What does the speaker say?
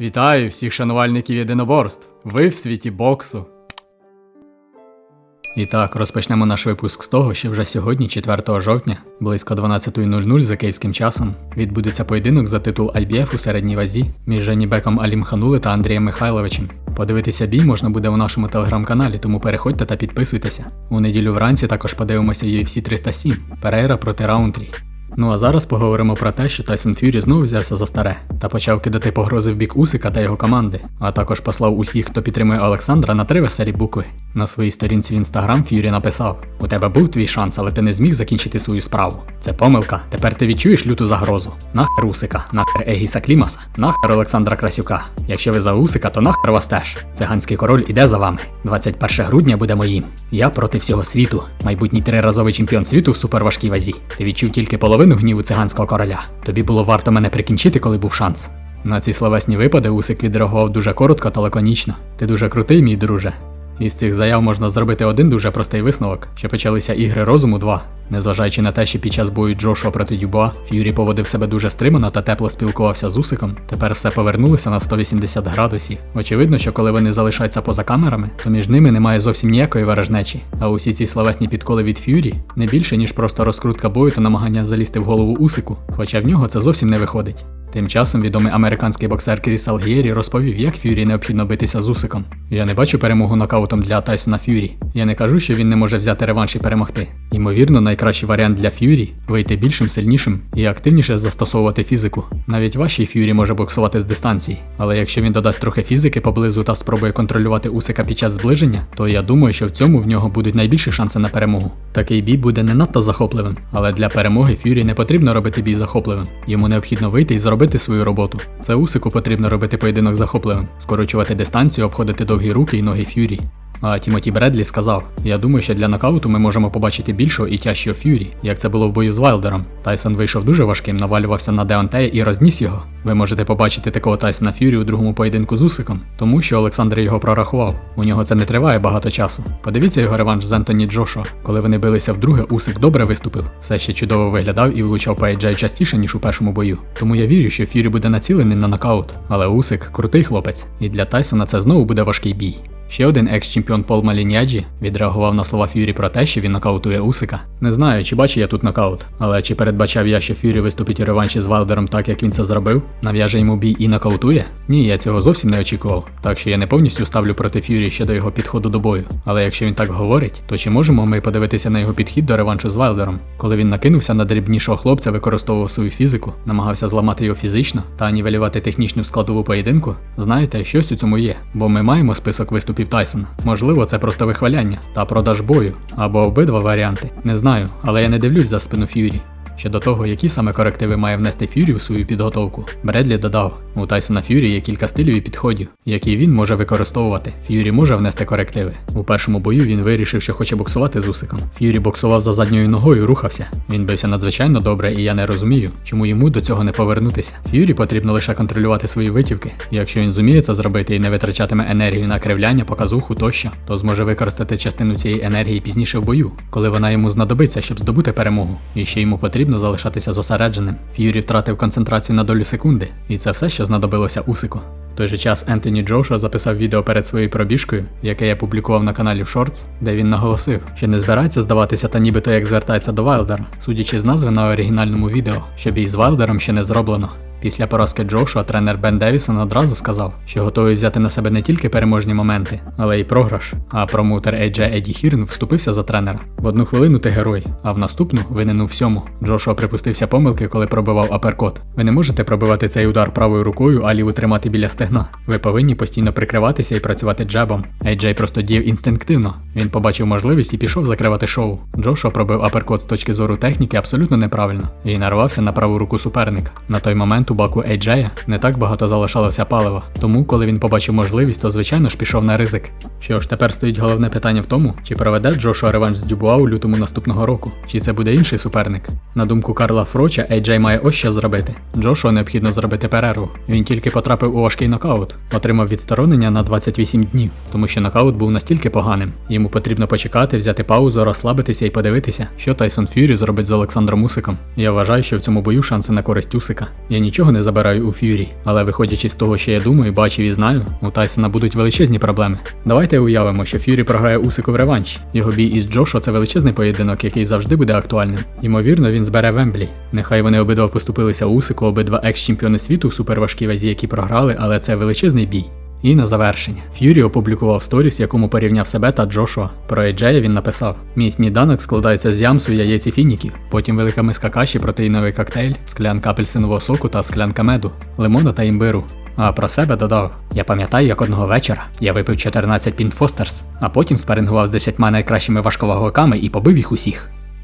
Вітаю всіх шанувальників єдиноборств. Ви в світі боксу. І так, розпочнемо наш випуск з того, що вже сьогодні, 4 жовтня, близько 12.00 за київським часом, відбудеться поєдинок за титул IBF у середній вазі між Женібеком Алімханули та Андрієм Михайловичем. Подивитися бій можна буде у нашому телеграм-каналі, тому переходьте та підписуйтеся. У неділю вранці також подивимося UFC 307 Перейра проти Раунтрі. Ну а зараз поговоримо про те, що Тайсон Фюрі знову взявся за старе та почав кидати погрози в бік Усика та його команди, а також послав усіх, хто підтримує Олександра, на три веселі букви. На своїй сторінці в інстаграм Фюрі написав: У тебе був твій шанс, але ти не зміг закінчити свою справу. Це помилка. Тепер ти відчуєш люту загрозу. Нахер Усика, нахер Егіса Клімаса, нахер Олександра Красюка. Якщо ви за Усика, то нахер вас теж. Циганський король іде за вами. 21 грудня буде моїм. Я проти всього світу. Майбутній триразовий чемпіон світу в суперважкій вазі. Ти відчув тільки половину гніву циганського короля. Тобі було варто мене прикінчити, коли був шанс. На ці словесні випади Усик відреагував дуже коротко та лаконічно. Ти дуже крутий, мій друже. Із цих заяв можна зробити один дуже простий висновок, що почалися ігри розуму 2. Незважаючи на те, що під час бою Джошуа проти Дюбуа Ф'юрі поводив себе дуже стримано та тепло спілкувався з Усиком, тепер все повернулося на 180 градусів. Очевидно, що коли вони залишаються поза камерами, то між ними немає зовсім ніякої ворожнечі. А усі ці словесні підколи від Ф'юрі не більше, ніж просто розкрутка бою та намагання залізти в голову Усику, хоча в нього це зовсім не виходить. Тим часом відомий американський боксер Кріс Алгієрі розповів, як Ф'юрі необхідно битися з Усиком. Я не бачу перемогу нокаутом для Тайсона Ф'юрі. Я не кажу, що він не може взяти реванш і перемогти. Ймовірно, найкращий варіант для Ф'юрі вийти більшим, сильнішим і активніше застосовувати фізику. Навіть вашій Ф'юрі може боксувати з дистанції, але якщо він додасть трохи фізики поблизу та спробує контролювати Усика під час зближення, то я думаю, що в цьому в нього будуть найбільші шанси на перемогу. Такий бій буде не надто захопливим, але для перемоги Ф'юрі не потрібно робити бій захопливим. Йому необхідно вийти і зробити свою роботу. Це Усику потрібно робити поєдинок захопливим, скорочувати дистанцію, обходити довгі руки і ноги Ф'юрі. Тімоті Бредлі сказав: Я думаю, що для нокауту ми можемо побачити більшого і тяжчого Ф'юрі, як це було в бою з Вайлдером. Тайсон вийшов дуже важким, навалювався на Деонтея і розніс його. Ви можете побачити такого Тайсона Ф'юрі у другому поєдинку з Усиком, тому що Олександр його прорахував. У нього це не триває багато часу. Подивіться його реванш з Ентоні Джошуа. Коли вони билися вдруге, Усик добре виступив, все ще чудово виглядав і влучав по частіше, ніж у першому бою. Тому я вірю, що Ф'юрі буде націлений на нокаут. Але Усик крутий хлопець, і для Тайсона це знову буде важкий бій. Ще один екс-чемпіон Пол Маліньяджі відреагував на слова Ф'юрі про те, що він нокаутує Усика. Не знаю, чи бачу я тут нокаут, але чи передбачав я, що Ф'юрі виступить у реванші з Вайлдером так, як він це зробив? Нав'яже йому бій і нокаутує? Ні, я цього зовсім не очікував. Так що я не повністю ставлю проти Ф'юрі щодо його підходу до бою. Але якщо він так говорить, то чи можемо ми подивитися на його підхід до реваншу з Вайлдером? Коли він накинувся на дрібнішого хлопця, використовував свою фізику, намагався зламати його фізично та нівелювати технічну складову поєдинку? Знаєте, щось у цьому є, бо ми маємо список виступів Тайсона. Можливо, це просто вихваляння та продаж бою, або обидва варіанти. Не знаю, але я не дивлюсь за спину Ф'юрі. Щодо того, які саме корективи має внести Ф'юрі у свою підготовку, Бредлі додав: у Тайсона Ф'юрі є кілька стилів і підходів, які він може використовувати. Ф'юрі може внести корективи. У першому бою він вирішив, що хоче боксувати з Усиком. Ф'юрі боксував за задньою ногою, рухався. Він бився надзвичайно добре, і я не розумію, чому йому до цього не повернутися. Ф'юрі потрібно лише контролювати свої витівки. Якщо він зуміє це зробити і не витрачатиме енергію на кривляння, показуху тощо, то зможе використати частину цієї енергії пізніше в бою, коли вона йому знадобиться, щоб здобути перемогу. І ще йому потрібно залишатися зосередженим. Ф'юрі втратив концентрацію на долю секунди, і це все, що знадобилося Усику. В той же час Ентоні Джошуа записав відео перед своєю пробіжкою, яке я публікував на каналі Shorts, де він наголосив, що не збирається здаватися та нібито як звертається до Вайлдера, судячи з назви на оригінальному відео, що бій з Вайлдером ще не зроблено. Після поразки Джошуа тренер Бен Девісон одразу сказав, що готовий взяти на себе не тільки переможні моменти, але й програш. А промоутер AJ Еді Хірн вступився за тренера. В одну хвилину ти герой, а в наступну винен у всьому. Джошуа припустився помилки, коли пробивав аперкот. Ви не можете пробивати цей удар правою рукою, а ліву тримати біля стегна. Ви повинні постійно прикриватися і працювати джебом. AJ просто діяв інстинктивно. Він побачив можливість і пішов закривати шоу. Джошуа пробив аперкот з точки зору техніки абсолютно неправильно і нарвався на праву руку суперника. На той момент у баку AJ не так багато залишалося палива, тому коли він побачив можливість, то звичайно ж пішов на ризик. Що ж, тепер стоїть головне питання в тому, чи проведе Джошуа реванш з Дюбуа у лютому наступного року, чи це буде інший суперник. На думку Карла Фроча, AJ має ось що зробити. Джошуа необхідно зробити перерву. Він тільки потрапив у важкий нокаут, отримав відсторонення на 28 днів, тому що нокаут був настільки поганим. Йому потрібно почекати, взяти паузу, розслабитися і подивитися, що Тайсон Ф'юрі зробить з Олександром Усиком. Я вважаю, що в цьому бою шанси на користь Усика. Я нічого нічого не забираю у Ф'юрі, але виходячи з того, що я думаю, бачив і знаю, у Тайсона будуть величезні проблеми. Давайте уявимо, що Ф'юрі програє Усику в реванш. Його бій із Джошо це величезний поєдинок, який завжди буде актуальним. Ймовірно, він збере Вемблі. Нехай вони обидва поступилися Усику, обидва екс-чемпіони світу в суперважкій вазі, які програли, але це величезний бій. І на завершення. Ф'юрі опублікував сторіс, якому порівняв себе та Джошуа. Про Ейджея він написав: Мій сніданок складається з ямсу, яєць і фініків, потім велика миска каші, протеїновий коктейль, склянка апельсинового соку та склянка меду, лимону та імбиру. А про себе додав: Я пам'ятаю, як одного вечора я випив 14 пінт Фостерс, а потім спарингував з 10 найкращими важковаговиками і побив їх усіх.